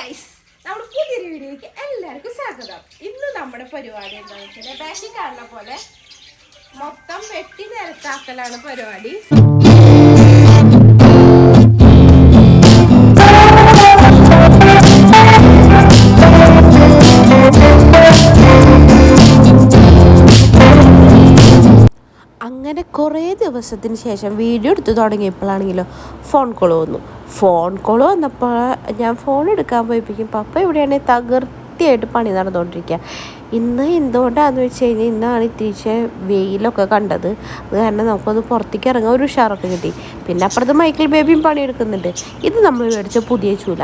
Guys നമ്മുടെ പുതിയൊരു വീഡിയോയ്ക്ക് എല്ലാവർക്കും സ്വാഗതം. ഇന്ന് നമ്മുടെ പരിപാടി എന്താണെന്ന് വെച്ചാൽ ബാക്കി കാണുന്ന പോലെ മൊത്തം വെട്ടി നിരത്താക്കലാണ് പരിപാടി. അങ്ങനെ കുറേ ദിവസത്തിന് ശേഷം വീഡിയോ എടുത്ത് തുടങ്ങിയപ്പോഴാണെങ്കിലോ ഫോൺ കോൾ വന്നു. ഫോൺ കോൾ വന്നപ്പോൾ ഞാൻ ഫോൺ എടുക്കാൻ പോയപ്പോഴേക്കും പപ്പ ഇവിടെയാണെങ്കിൽ തകർത്തിയായിട്ട് പണി നടന്നുകൊണ്ടിരിക്കുക. ഇന്ന് എന്തുകൊണ്ടാണെന്ന് വെച്ച് കഴിഞ്ഞാൽ ഇന്നാണ് ഇത്തിരിച്ച് വെയിലൊക്കെ കണ്ടത്. അത് കാരണം നമുക്കൊന്ന് പുറത്തേക്ക് ഇറങ്ങാൻ ഒരു ഉഷാറൊക്കെ കിട്ടി. പിന്നെ അപ്പുറത്ത് മൈക്കിൾ ബേബിയും പണിയെടുക്കുന്നുണ്ട് ഇത് നമ്മൾ മേടിച്ച പുതിയ ചൂല.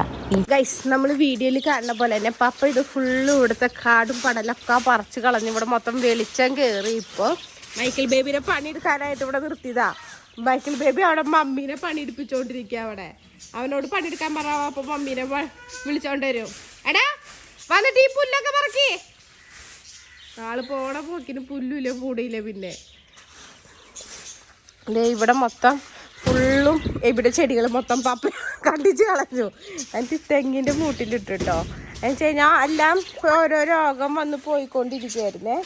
ഗൈസ് നമ്മൾ വീഡിയോയിൽ കാണുന്ന പോലെ തന്നെ പപ്പ ഇത് ഫുള്ള് ഇവിടുത്തെ കാടും പടലൊക്കെ പറിച്ച് കളഞ്ഞ് ഇവിടെ മൊത്തം വെളിച്ചം കയറി ഇപ്പോൾ മൈക്കിൾ ബേബിനെ പണിയെടുക്കാനായിട്ട് ഇവിടെ നിർത്തിയതാ. മൈക്കിൾ ബേബി അവിടെ മമ്മീനെ പണിയെടുപ്പിച്ചോണ്ടിരിക്കുക അവിടെ. അവനോട് പണിയെടുക്കാൻ പറയാം അപ്പൊ മമ്മീനെ വിളിച്ചോണ്ട് വരും. എടാ വന്നിട്ട് ഈ പുല്ലൊക്കെ പറക്കി. ആൾ പോണ പോക്കിന് പുല്ലുമില്ല കൂടിയില്ല പിന്നെ. ഇവിടെ മൊത്തം ഫുള്ളും ഇവിടെ ചെടികൾ മൊത്തം പപ്പ കണ്ടിച്ച് കളഞ്ഞു. എന്നിട്ട് തെങ്ങിന്റെ മൂട്ടിലിട്ടു കേട്ടോ എന്ന് വെച്ച് കഴിഞ്ഞാൽ എല്ലാം ഓരോ രോഗം വന്ന് പോയിക്കൊണ്ടിരിക്കുവായിരുന്നേ.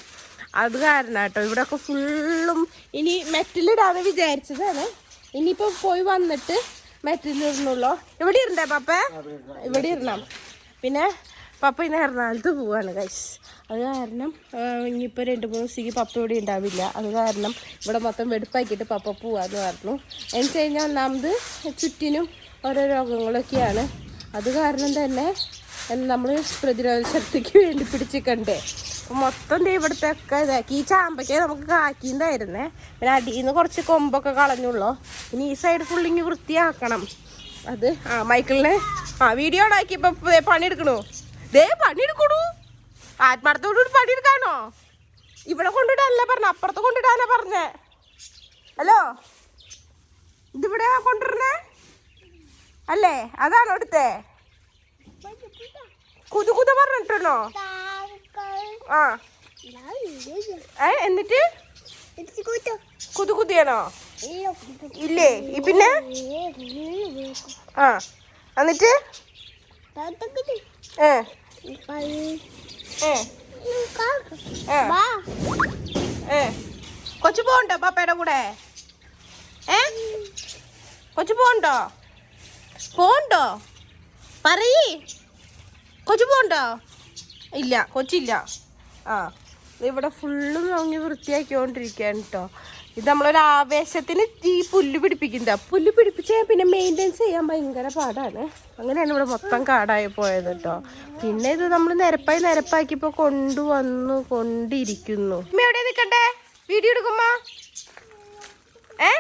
അത് കാരണം കേട്ടോ ഇവിടെ ഒക്കെ ഫുള്ളും ഇനി മെറ്റലിടാന്ന് വിചാരിച്ചതാണ്. ഇനിയിപ്പോൾ പോയി വന്നിട്ട് മെറ്റലിടണുള്ളൂ ഇവിടെ ഇരുണ്ടേ പപ്പ? ഇവിടെ ഇരുന്നാം പിന്നെ പപ്പ ഇന്ന് എറണാകുളത്ത് പോവാണ് ഗൈസ് അത് കാരണം ഇനിയിപ്പോൾ രണ്ട് മൂന്ന് ദിവസത്തേക്ക് പപ്പ ഇവിടെ ഉണ്ടാവില്ല അത് കാരണം ഇവിടെ മൊത്തം വെടുപ്പാക്കിയിട്ട് പപ്പ പോവാന്ന് പറഞ്ഞു. എന്ന് വെച്ച് കഴിഞ്ഞാൽ ഒന്നാമത് ചുറ്റിനും ഓരോ രോഗങ്ങളൊക്കെയാണ്. അത് കാരണം തന്നെ നമ്മൾ പ്രതിരോധ ശക്തിക്ക് വേണ്ടി പിടിച്ചിക്കണ്ടേ. കണ്ടേ മൊത്തം ഇവിടുത്തെ ഒക്കെ ഇതാക്കി. ഈ ചാമ്പയ്ക്ക നമുക്ക് കാക്കിണ്ടായിരുന്നേ പിന്നെ അടിയിൽ നിന്ന് കുറച്ച് കൊമ്പൊക്കെ കളഞ്ഞുള്ളൂ. ഇനി ഈ സൈഡ് ഫുള്ളിങ്ങി വൃത്തിയാക്കണം. അത് ആ മൈക്കിളിനെ ആ വീഡിയോ ഉണ്ടാക്കി ഇപ്പൊ ദേ പണിയെടുക്കണു. ദേ പണിയെടുക്കണു. ആത്മാർത്ഥത്തോടുകൂടി പണിയെടുക്കാനോ? ഇവിടെ കൊണ്ടിടാനല്ലേ പറഞ്ഞ? അപ്പുറത്ത് കൊണ്ടിടാനാ പറഞ്ഞേ? ഹലോ? ഇതിവിടെ കൊണ്ടുവരണേ അല്ലേ? അതാണോ എടുത്തേ? കുതു കുത പറഞ്ഞിട്ടുണ്ടോ ആ. ഏ എന്നിട്ട്? കുതു കുതിയാണോ ഇല്ലേ? പിന്നെ? ആ. എന്നിട്ട്? ഏ. ഏ. ഏ. കൊച്ചു പോകണ്ടോ പപ്പയുടെ കൂടെ? ഏ? കൊച്ചു പോകണ്ടോ പോണ്ടോ പറയ്. കൊച്ചു പോണ്ടോ? ഇല്ല കൊച്ചില്ല. ആ ഇവിടെ ഫുള്ളും നോങ്ങി വൃത്തിയാക്കിക്കൊണ്ടിരിക്കുകയാണ് കേട്ടോ ഇത് നമ്മളൊരു ആവേശത്തിന് ഈ പുല്ല് പിടിപ്പിക്കുന്നതാ പുല്ല് പിടിപ്പിച്ചാൽ പിന്നെ മെയിന്റെനൻസ് ചെയ്യാൻ ഭയങ്കര പാടാണ്. അങ്ങനെയാണ് ഇവിടെ മൊത്തം കാടായി പോയത് കേട്ടോ പിന്നെ ഇത് നമ്മൾ നിരപ്പായി നിരപ്പാക്കിയപ്പോൾ കൊണ്ടുവന്നു കൊണ്ടിരിക്കുന്നു. എവിടെ നിൽക്കണ്ടേ വീഡിയോ എടുക്കുമ്പോ ഏ?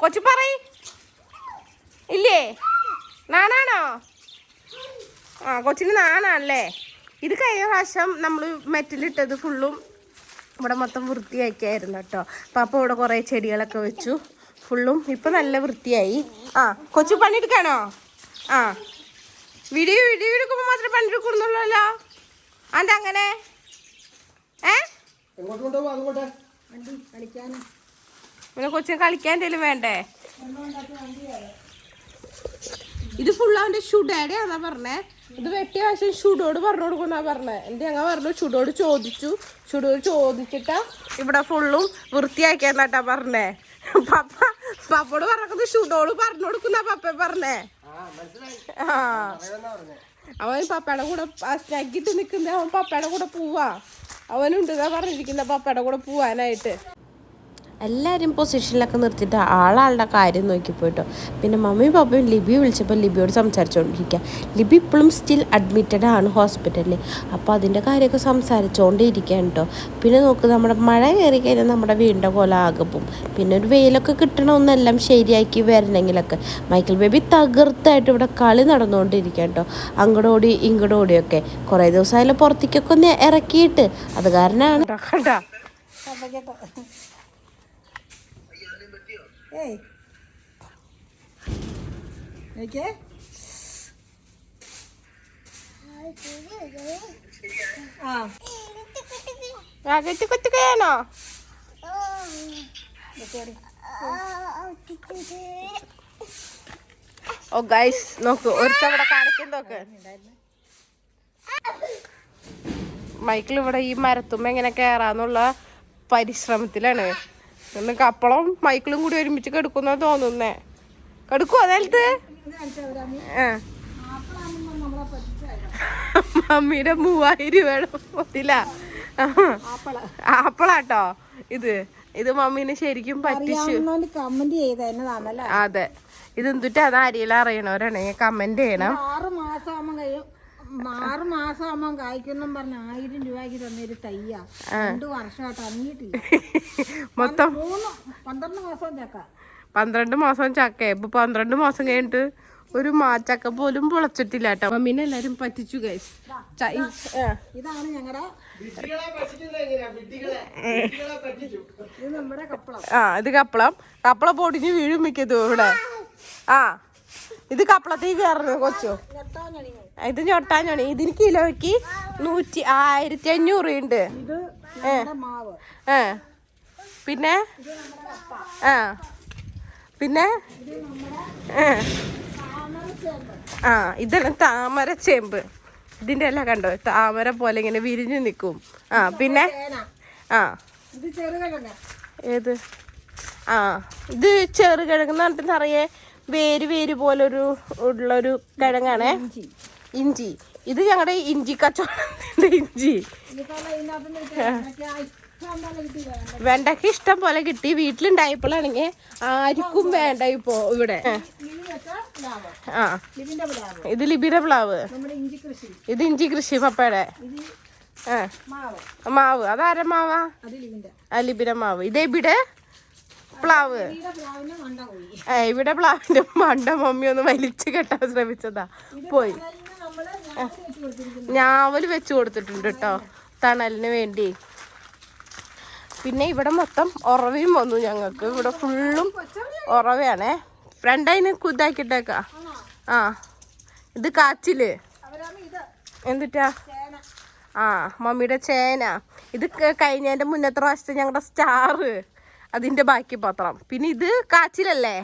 കൊച്ചു പറയ്. ഇല്ലേ? നാണാണോ ആ കൊച്ചിന് നാണാണല്ലേ? ഇത് കഴിഞ്ഞ പ്രാവശ്യം നമ്മൾ മെറ്റിലിട്ടത് ഫുള്ളും ഇവിടെ മൊത്തം വൃത്തിയാക്കിയായിരുന്നു കേട്ടോ. അപ്പം അപ്പോൾ ഇവിടെ കുറേ ചെടികളൊക്കെ വെച്ചു. ഫുള്ളും ഇപ്പം നല്ല വൃത്തിയായി. ആ കൊച്ചു പണിയെടുക്കാണോ ആ. വീഡിയോ വീഡിയോ എടുക്കുമ്പോൾ മാത്രമേ പണിയെടുക്കുന്നുള്ളല്ലോ അതെ അങ്ങനെ? ഏ? പിന്നെ കൊച്ചിന് കളിക്കാൻ എന്തെങ്കിലും വേണ്ടേ? ഇത് ഫുൾ അവന്റെ ഷുഡാഡിയാന്നാ പറഞ്ഞേ. ഇത് വെട്ടിയ ആവശ്യം ചുടോട് പറഞ്ഞു. കൊടുക്കുന്നാ പറഞ്ഞത് എന്റെ ഞങ്ങൾ പറഞ്ഞു ചുടോട് ചോദിച്ചു. ചുടോട് ചോദിച്ചിട്ടാ ഇവിടെ ഫുള്ളും വൃത്തിയാക്കിയെന്നാട്ടാ പറഞ്ഞേ. പപ്പ പപ്പോട് പറഞ്ഞത് ചുടോട് പറഞ്ഞു കൊടുക്കുന്ന പപ്പ പറഞ്ഞേ. ആ. അവൻ പപ്പയുടെ കൂടെ സ്നഗിട്ട് നിൽക്കുന്ന അവൻ പപ്പയുടെ കൂടെ പോവാ. അവനുണ്ട് പറഞ്ഞിരിക്കുന്ന പപ്പയുടെ കൂടെ പോവാനായിട്ട്. എല്ലാവരും പൊസിഷനിലൊക്കെ നിർത്തിയിട്ട് ആളാളുടെ കാര്യം നോക്കി പോയിട്ടോ പിന്നെ മമ്മിയും പപ്പയും ലിബി വിളിച്ചപ്പോൾ ലിബിയോട് സംസാരിച്ചുകൊണ്ടിരിക്കുക ലിബി ഇപ്പോഴും സ്റ്റിൽ അഡ്മിറ്റഡ് ആണ് ഹോസ്പിറ്റലിൽ അപ്പോൾ അതിന്റെ കാര്യമൊക്കെ സംസാരിച്ചുകൊണ്ടിരിക്കുകയാണ് കേട്ടോ പിന്നെ നോക്ക് നമ്മുടെ മഴ കയറി കഴിഞ്ഞാൽ നമ്മുടെ വീടിന്റെ പോലെ ആകെ പിന്നെ ഒരു വെയിലൊക്കെ കിട്ടണമെന്നെല്ലാം ശരിയാക്കി വരണമെങ്കിലൊക്കെ. മൈക്കിൾ ബേബി തകർത്തായിട്ട് ഇവിടെ കളി നടന്നുകൊണ്ടിരിക്കുക കേട്ടോ അങ്ങോട്ടോടി ഇങ്ങടോടിയൊക്കെ കുറേ ദിവസമായാലും പുറത്തേക്കൊക്കെ ഒന്ന് ഇറക്കിയിട്ട്. അത് കാരണമാണ്. കണ്ടാ ഏയ് ആ രാഗത്തി കൊത്തുകയാണോ ഓ ഗൈസ് നോക്ക് ഒരുത്തവിടെ കാണിക്കും നോക്ക്. മൈക്കിൾ ഇവിടെ ഈ മരത്തുമ്മ എങ്ങനെ കയറാന്നുള്ള പരിശ്രമത്തിലാണ്. ഇന്ന് കപ്പളം മൈക്കിളും കൂടി ഒരുമിച്ച് കെടുക്കുന്ന തോന്നുന്നേ. കെടുക്കുവോ നേരത്ത് ആ. മമ്മിയുടെ മൂവായിരം രൂപയുടെ മുതല ആപ്പിളാട്ടോ. ഇത്. ഇത് മമ്മീനെ ശരിക്കും പറ്റിച്ചു. കമന്റ് അതെ. ഇത് എന്തിട്ട് അത് അരിയിൽ അറിയണവരാണെങ്കിൽ കമന്റ് ചെയ്യണം. ആറ് മാസം കഴിയും. ആറ് മാസം ആകുമ്പോൾ കായ്ക്കുന്നും പറഞ്ഞ ആയിരം രൂപയ്ക്ക് തന്നൊരു തയ്യ രണ്ട് വർഷമായിട്ട് അങ്ങിയിട്ടില്ല മൊത്തം മൂന്ന് പന്ത്രണ്ട് മാസം ചക്ക പന്ത്രണ്ട് മാസം ചക്ക ഇപ്പൊ പന്ത്രണ്ട് മാസം കഴിഞ്ഞിട്ട് ഒരു മാച്ചക്ക പോലും പൊളച്ചിട്ടില്ല കേട്ടോ മമ്മീനെ എല്ലാരും പറ്റിച്ചു ഗൈസ് ഇതാണ് ഞങ്ങളുടെ ഇത് നമ്മുടെ കപ്പളം ആ ഇത് കപ്പളം കപ്പള പൊടിഞ്ഞ് വീഴും മിക്കതും ഇവിടെ ആ ഇത് കപ്പളത്തേക്ക് കയറുന്നു കൊച്ചു ഇത് ഞൊട്ടാഞ്ഞാണ് ഇതിന് കിലോയ്ക്ക് നൂറ്റി ആയിരത്തി അഞ്ഞൂറ് ഉണ്ട് ഏ. പിന്നെ? ആ. പിന്നെ? ആ ഇതാണ് താമര ചേമ്പ്. ഇതിന്റെ എല്ലാം കണ്ടോ? താമര പോലെ ഇങ്ങനെ വിരിഞ്ഞു നിൽക്കും. ആ പിന്നെ? ആ. ഏത്? ആ ഇത് ചെറുകിഴങ്ങ് എന്ന് പറഞ്ഞിട്ട് നിറയെ വേര് വേര് പോലൊരു ഉള്ളൊരു കിഴങ്ങാണേ. ഇഞ്ചി. ഇത് ഞങ്ങളുടെ ഇഞ്ചി കച്ചവടത്തിന്റെ ഇഞ്ചി. വെണ്ടയ്ക്ക് ഇഷ്ടം പോലെ കിട്ടി. വീട്ടിലുണ്ടായപ്പോഴാണെങ്കിൽ ആർക്കും വേണ്ട ഇപ്പോ ഇവിടെ. ആ. ഇത് ലിബിയുടെ പ്ലാവ്. നമ്മുടെ ഇഞ്ചി കൃഷി. ഇത് ഇഞ്ചി കൃഷി പപ്പയുടെ. ആ. മാവ്. അതാര മാവാ? ആ ലിബിയുടെ മാവ്. ഇത് ഇവിടെ പ്ലാവ്. ഏ ഇവിടെ പ്ലാവിന്റെ മണ്ട മമ്മി ഒന്ന് വലിച്ചു കെട്ടാൻ ശ്രമിച്ചതാ. പോയി. നമ്മൾ വെച്ച് ഞാവൽ വെച്ച് കൊടുത്തിട്ടുണ്ട് കേട്ടോ. തണലിന് വേണ്ടി. പിന്നെ ഇവിടെ മൊത്തം ഉറവയും വന്നു ഞങ്ങൾക്ക്. ഇവിടെ ഫുള്ളും ഉറവയാണേ. ഫ്രണ്ടതിന് കുതാക്കിട്ടേക്ക ആ ഇത് കാച്ചിൽ. എന്തിട്ടാ? ആ മമ്മിയുടെ ചേന. ഇത് കഴിഞ്ഞതിന്റെ മുന്നത്തെ പ്രാവശ്യത്തെ ഞങ്ങളുടെ സ്റ്റാറ്. അതിന്റെ ബാക്കി പത്രം. പിന്നെ ഇത് കാച്ചിലല്ലേ?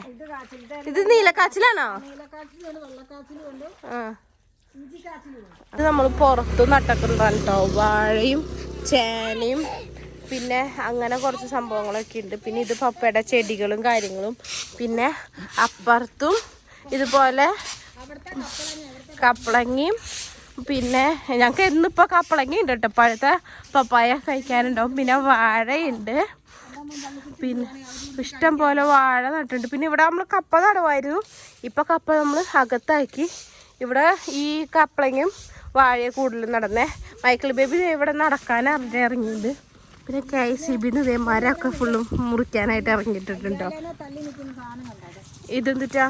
ഇത് നീലക്കാച്ചിലാണോ? ആ. ഇത് നമ്മൾ പുറത്ത് നട്ടക്കുന്നതാണ് കേട്ടോ വാഴയും ചേനയും. പിന്നെ അങ്ങനെ കുറച്ച് സംഭവങ്ങളൊക്കെ ഉണ്ട്. പിന്നെ ഇത് പപ്പയുടെ ചെടികളും കാര്യങ്ങളും. പിന്നെ അപ്പുറത്തും ഇതുപോലെ കപ്പളങ്ങിയും. പിന്നെ ഞങ്ങൾക്ക് ഇന്നിപ്പോൾ കപ്പളങ്ങി ഉണ്ട് കേട്ടോ പഴുത്ത പപ്പായ കഴിക്കാനുണ്ടാവും. പിന്നെ വാഴയുണ്ട്. പിന്നെ ഇഷ്ടം പോലെ വാഴ നട്ടിട്ടുണ്ട്. പിന്നെ ഇവിടെ നമ്മൾ കപ്പ നടുവായിരുന്നു. ഇപ്പം കപ്പ നമ്മൾ അകത്താക്കി ഇവിടെ ഈ കപ്പളങ്ങയും വാഴയെ കൂടുതലും നടന്നേ. മൈക്കിൾ ബേബി ഇവിടെ നടക്കാൻ അറിഞ്ഞ ഇറങ്ങിയിട്ടുണ്ട് പിന്നെ കെ ഐ സി ബിന്ന് ഇതേ മരമൊക്കെ ഫുള്ളും മുറിക്കാനായിട്ട് ഇറങ്ങിയിട്ടുണ്ടോ? ഇതെന്തിട്ടാ?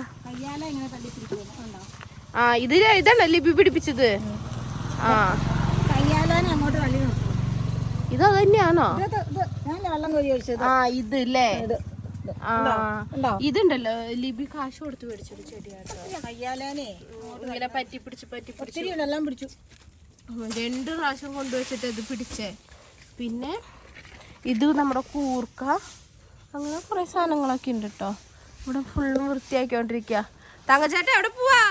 ആ ഇത് ഇതാണ് ലിപി പിടിപ്പിച്ചത്? ആ. ഇത് തന്നെയാണോ ആ ഇത് ഇല്ലേ? ഇതുണ്ടല്ലോ ലിബി കാശ് കൊടുത്ത് മേടിച്ചൊരു ചെടിയാണ് കയ്യാലാനെ ഇങ്ങനെ പറ്റി പിടിച്ച് പറ്റി പിടിച്ച്. ഒത്തിരി എല്ലാം പിടിച്ചു. രണ്ട് പ്രാവശ്യം കൊണ്ടുവച്ചിട്ട് ഇത് പിടിച്ചേ. പിന്നെ ഇത് നമ്മുടെ കൂർക്ക. അങ്ങനെ കുറെ സാധനങ്ങളൊക്കെ ഉണ്ട് കേട്ടോ. ഇവിടെ ഫുള്ളും വൃത്തിയാക്കിക്കൊണ്ടിരിക്കുക തങ്കച്ചേട്ട എവിടെ പോവാ?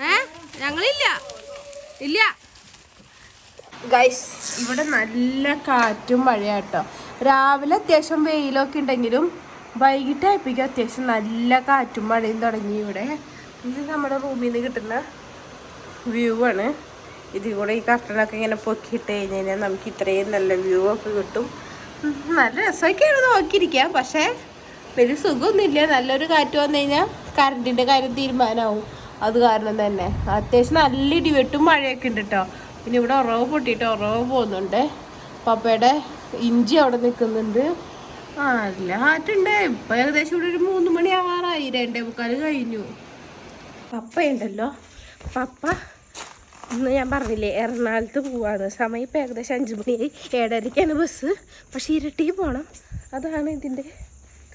ഏ? ഞങ്ങളില്ല. ഇല്ല. ഗൈസ് ഇവിടെ നല്ല കാറ്റും മഴയാട്ടോ രാവിലെ അത്യാവശ്യം വെയിലൊക്കെ ഉണ്ടെങ്കിലും വൈകിട്ട് വൈകിട്ടായപ്പോഴേക്കും അത്യാവശ്യം നല്ല കാറ്റും മഴയും തുടങ്ങി ഇവിടെ. ഇത് നമ്മുടെ റൂമിൽ നിന്ന് കിട്ടുന്ന വ്യൂ ആണ്. ഇതിൽ കൂടെ ഈ കർട്ടനൊക്കെ ഇങ്ങനെ പൊക്കിയിട്ട് കഴിഞ്ഞ് കഴിഞ്ഞാൽ നമുക്ക് ഇത്രയും നല്ല വ്യൂ ഒക്കെ കിട്ടും. നല്ല രസമൊക്കെയാണ് നോക്കിയിരിക്കുക. പക്ഷേ വലിയ സുഖമൊന്നുമില്ല. നല്ലൊരു കാറ്റ് വന്നു കഴിഞ്ഞാൽ കറണ്ടിന്റെ കാര്യം തീരുമാനമാവും. അത് കാരണം തന്നെ. അത്യാവശ്യം നല്ല ഇടിവെട്ടും മഴയൊക്കെ ഉണ്ട് കേട്ടോ. പിന്നെ ഇവിടെ ഉറവ് പൊട്ടിയിട്ട് ഉറവ് പോകുന്നുണ്ട്. പപ്പയുടെ ഇഞ്ചി അവിടെ നിൽക്കുന്നുണ്ട്. ആ നല്ല കാറ്റുണ്ട് ഇപ്പം ഏകദേശം ഇവിടെ ഒരു മൂന്ന് മണി ആവാറായി രണ്ടേ മുക്കാൽ കഴിഞ്ഞു. പപ്പയുണ്ടല്ലോ. പപ്പ ഇന്ന് ഞാൻ പറഞ്ഞില്ലേ എറണാകുളത്ത് പോവാണ്. സമയം ഇപ്പം ഏകദേശം അഞ്ച് മണിയായി. ഏഴരയ്ക്കാണ് ബസ്. പക്ഷെ ഇരട്ടി പോണം. അതാണ് ഇതിന്റെ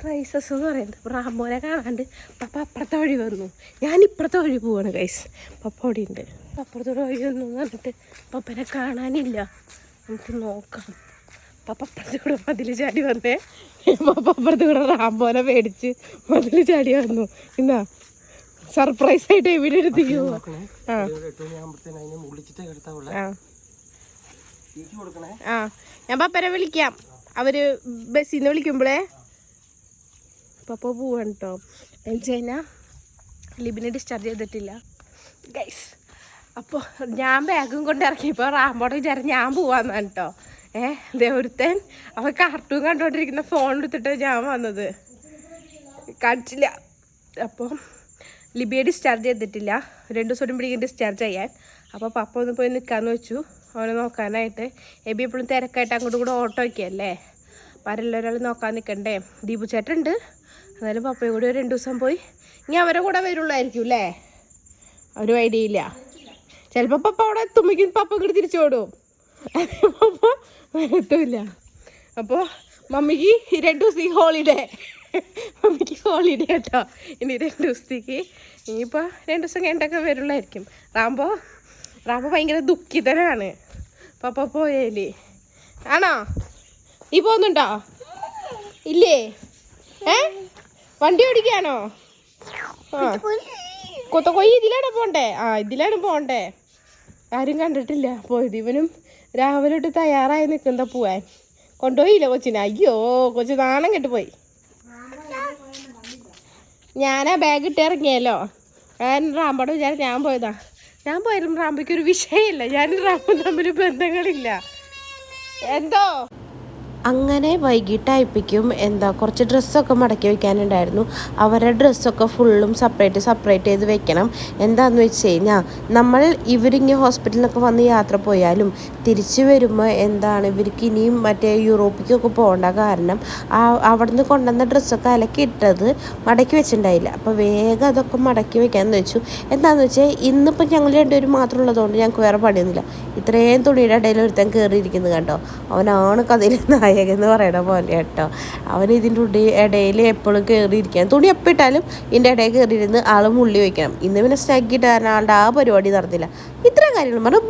ക്രൈസസ് എന്ന് പറയുന്നത്. ബ്രാഹ്മോനെ കാണാണ്ട് പപ്പ അപ്പുറത്തെ വഴി വന്നു. ഞാൻ ഇപ്പുറത്തെ വഴി പോവാണ് കൈസ് പപ്പ അവിടെ ഉണ്ട്. അപ്പുറത്തോടെ വഴി വന്നു എന്ന് പറഞ്ഞിട്ട് പപ്പനെ കാണാനില്ല. നമുക്ക് നോക്കാം. പപ്പ അപ്പുറത്ത് കൂടെ മതിൽ ചാടി വന്നേ. പപ്പ അപ്പുറത്ത് കൂടെ റാമ്പോനെ പേടിച്ച് മതിൽ ചാടി വന്നു. എന്നാ സർപ്രൈസ് ആയിട്ട് എവിടെ എടുത്തിരിക്കുന്നു ആ. ഞാൻ പപ്പരെ വിളിക്കാം. അവർ ബസ്സിൽ നിന്ന് വിളിക്കുമ്പോഴേ പപ്പ പോവാണ് കേട്ടോ എന്ന് വെച്ച് കഴിഞ്ഞാൽ ലിബിനെ ഡിസ്ചാർജ് ചെയ്തിട്ടില്ല. ഗൈസ് അപ്പോൾ ഞാൻ ബാഗും കൊണ്ട് ഇറങ്ങിയപ്പോൾ റാമ്പോടെ വിചാരം ഞാൻ പോവാന്നാണ് കേട്ടോ ഏഹ് ദേ ഒരുത്തൻ അവൻ കാർട്ടൂൺ കണ്ടുകൊണ്ടിരിക്കുന്ന ഫോൺ എടുത്തിട്ട് ഞാൻ വന്നത്. കാണിച്ചില്ല അപ്പോൾ ലിബിയെ ഡിസ്ചാർജ് ചെയ്തിട്ടില്ല. രണ്ട് ദിവസം പിടിക്കും ഡിസ്ചാർജ് ചെയ്യാൻ. അപ്പോൾ പപ്പ ഒന്ന് പോയി നിൽക്കാമെന്ന് വെച്ചു. അവനെ നോക്കാനായിട്ട്. എബി എപ്പോഴും തിരക്കായിട്ട് അങ്ങോട്ടും കൂടെ ഓട്ടോ ഒക്കെയല്ലേ അപ്പം ഒരാൾ നോക്കാൻ നിൽക്കണ്ടേ ദീപു ചേട്ടനുണ്ട്. എന്നാലും പപ്പയും കൂടി ഒരു രണ്ട് ദിവസം പോയി. ഇനി അവരെ കൂടെ വരുള്ളായിരിക്കും അല്ലേ? ഒരു ഐഡിയ ഇല്ല. ചിലപ്പോൾ പപ്പ അവിടെ എത്തുമ്പോഴേക്കും പപ്പ ഇങ്ങോട്ട് തിരിച്ചോടും പപ്പ വരത്തുമില്ല അപ്പോൾ മമ്മിക്ക് രണ്ട് ദിവസത്തേക്ക് ഹോളിഡേ മമ്മിക്ക് ഹോളിഡേ കേട്ടോ ഇനി രണ്ട് ദിവസത്തേക്ക് ഇനിയിപ്പോൾ രണ്ട് ദിവസം കഴിഞ്ഞിട്ടൊക്കെ വരുള്ളായിരിക്കും. റാമ്പോ റാമ്പോ ഭയങ്കര ദുഃഖിതനാണ്. പപ്പ പോയേലി. ആണോ? നീ പോകുന്നുണ്ടോ? ഇല്ലേ? ഏ? വണ്ടി ഓടിക്കാണോ ആ. കൊത്തക്കൊയ്യ ഇതിലാണ് പോണ്ടേ? ആ ഇതിലാണ് പോണ്ടേ. ആരും കണ്ടിട്ടില്ല. പോയത് ഇവനും രാവിലെ തൊട്ട് തയ്യാറായി നിൽക്കുന്ന പോവാൻ. കൊണ്ടുപോയില്ല കൊച്ചിനെ? അയ്യോ കൊച്ചു നാണം കെട്ടുപോയി. ഞാനാ ബാഗ് ഇട്ട് ഇറങ്ങിയല്ലോ. ഞാൻ റാമ്പോട് വിചാരിച്ചു ഞാൻ പോയതാ. ഞാൻ പോയാലും റാമ്പയ്ക്ക് ഒരു വിഷയമില്ല. ഞാനും റാമ്പും തമ്മിൽ ബന്ധങ്ങളില്ല. എന്തോ? അങ്ങനെ വൈകിട്ടായപ്പോഴേക്കും എന്താ കുറച്ച് ഡ്രസ്സൊക്കെ മടക്കി വെക്കാനുണ്ടായിരുന്നു. അവരുടെ ഡ്രസ്സൊക്കെ ഫുള്ളും സെപ്പറേറ്റ് സെപ്പറേറ്റ് ചെയ്ത് വെക്കണം. എന്താന്ന് വെച്ച് കഴിഞ്ഞാൽ നമ്മൾ ഇവരിങ്ങനെ ഹോസ്പിറ്റലിലൊക്കെ വന്ന് യാത്ര പോയാലും തിരിച്ചു വരുമ്പോൾ എന്താണ് ഇവർക്ക് ഇനിയും മറ്റേ യൂറോപ്പിക്കൊക്കെ പോകേണ്ട കാരണം ആ അവിടുന്ന് കൊണ്ടുവന്ന ഡ്രസ്സൊക്കെ അലക്കി ഇട്ടത് മടക്കി വെച്ചിട്ടുണ്ടായില്ല. അപ്പോൾ വേഗം അതൊക്കെ മടക്കി വെക്കാമെന്ന് വെച്ചു. എന്താണെന്ന് വെച്ചാൽ ഇന്നിപ്പോൾ ഞങ്ങൾ രണ്ടുപേരും മാത്രം ഉള്ളതുകൊണ്ട് ഞങ്ങൾക്ക് വേറെ പണിയൊന്നുമില്ല. ഇത്രയും തുണിയുടെ ഇടയിൽ ഒരുത്തൻ കയറിയിരിക്കുന്നത് കണ്ടോ? അവനാണ് കഥയിൽ നായകൻ എന്ന് പറയണ പോലെ കേട്ടോ. അവൻ ഇതിന്റെ ഉള്ളിൽ ഇടയിൽ എപ്പോഴും കയറിയിരിക്കാൻ തുണി എപ്പോൾ ഇട്ടാലും ഇതിന്റെ ഇടയിൽ കയറിയിരുന്ന് ആൾ മുള്ളി വയ്ക്കണം ഇന്ന് പിന്നെ സ്നഗ്ഗിട്ട് കാരണം ആളുടെ ആ പരിപാടി നടന്നില്ല. ഇത്രയും കാര്യങ്ങൾ. പറഞ്ഞു